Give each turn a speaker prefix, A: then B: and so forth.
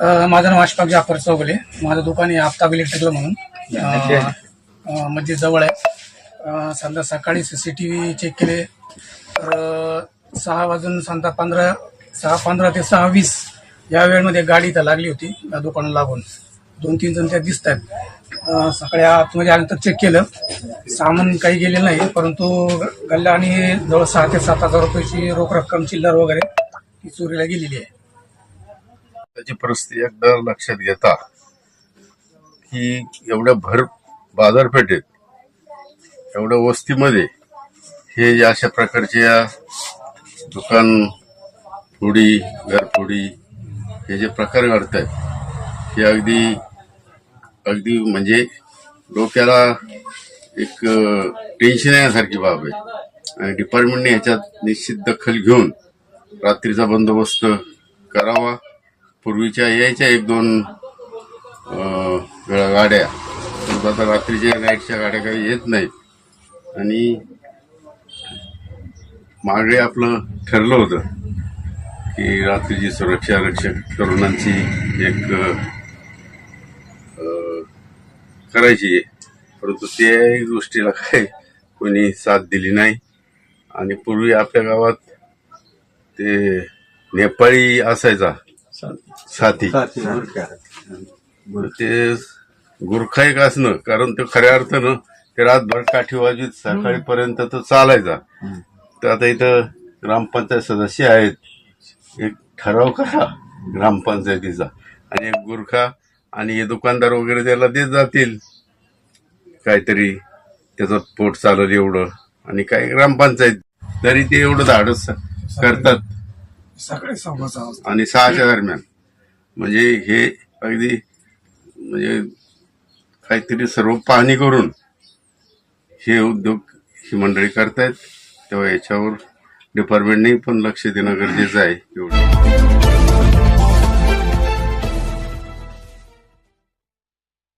A: माझं नाव अशफाक जाफर चौगले. माझं दुकान आहे आफ्ताब इलेक्ट्रिकल म्हणून. अ, अ, मध्ये जवळ आहे. समजा सकाळी सीसीटीव्ही चेक केले तर सहा वाजून समजा पंधरा सहा पंधरा ते सहा वीस या वेळेमध्ये गाडी इथं लागली होती या दुकानाला लागून. दोन तीन जण त्या दिसत आहेत सकाळी आतमध्ये आल्यानंतर चेक केलं. सामान काही गेलेलं नाही परंतु गल्ला आणि जवळ सहा ते सात हजार रुपयाची रोख रक्कम चिल्लर वगैरे ती चोरीला गेलेली आहे.
B: त्याची परिस्थिती एकदा लक्षात घेता की एवढ्या भर बाजारपेठेत एवढ्या वस्तीमध्ये हे जे अशा प्रकारच्या दुकान फोडी घरफोडी हे जे प्रकार घडत आहेत हे अगदी अगदी म्हणजे डोक्याला एक टेन्शन येण्यासारखी बाब आहे. आणि डिपार्टमेंटने ह्याच्यात निश्चित दखल घेऊन रात्रीचा बंदोबस्त करावा. पूर्वीच्या यायच्या एक दोन अं, गाड्या. परंतु आता रात्रीच्या नाईटच्या गाड्या काही येत नाहीत आणि मागे आपलं ठरलं होतं की रात्रीची सुरक्षा रक्षक तरुणांची एक करायची आहे. परंतु त्या गोष्टीला काही कोणी साथ दिली नाही. आणि पूर्वी आपल्या गावात ते नेपाळी असायचा. साथी ते गुरखा एक असणं कारण ते खऱ्या अर्थानं ते रातभर काठी वाजवीत सकाळीपर्यंत तो चालायचा. तर आता इथं ग्रामपंचायत सदस्य आहेत. एक ठराव करा ग्रामपंचायतीचा. आणि एक गुरखा आणि हे दुकानदार वगैरे त्याला देत जातील. काहीतरी त्याचं पोट चालल एवढं. आणि काय ग्रामपंचायत तरी ते एवढं धाडस करतात.
A: सकाळी सव्वा सहा वाजता
B: आणि सहाच्या दरम्यान. म्हणजे हे अगदी म्हणजे काहीतरी सर्व पाहणी करून हे उद्योग ही मंडळी करतायत. तेव्हा याच्यावर डिपार्टमेंटने पण लक्ष देणं गरजेचं आहे एवढं.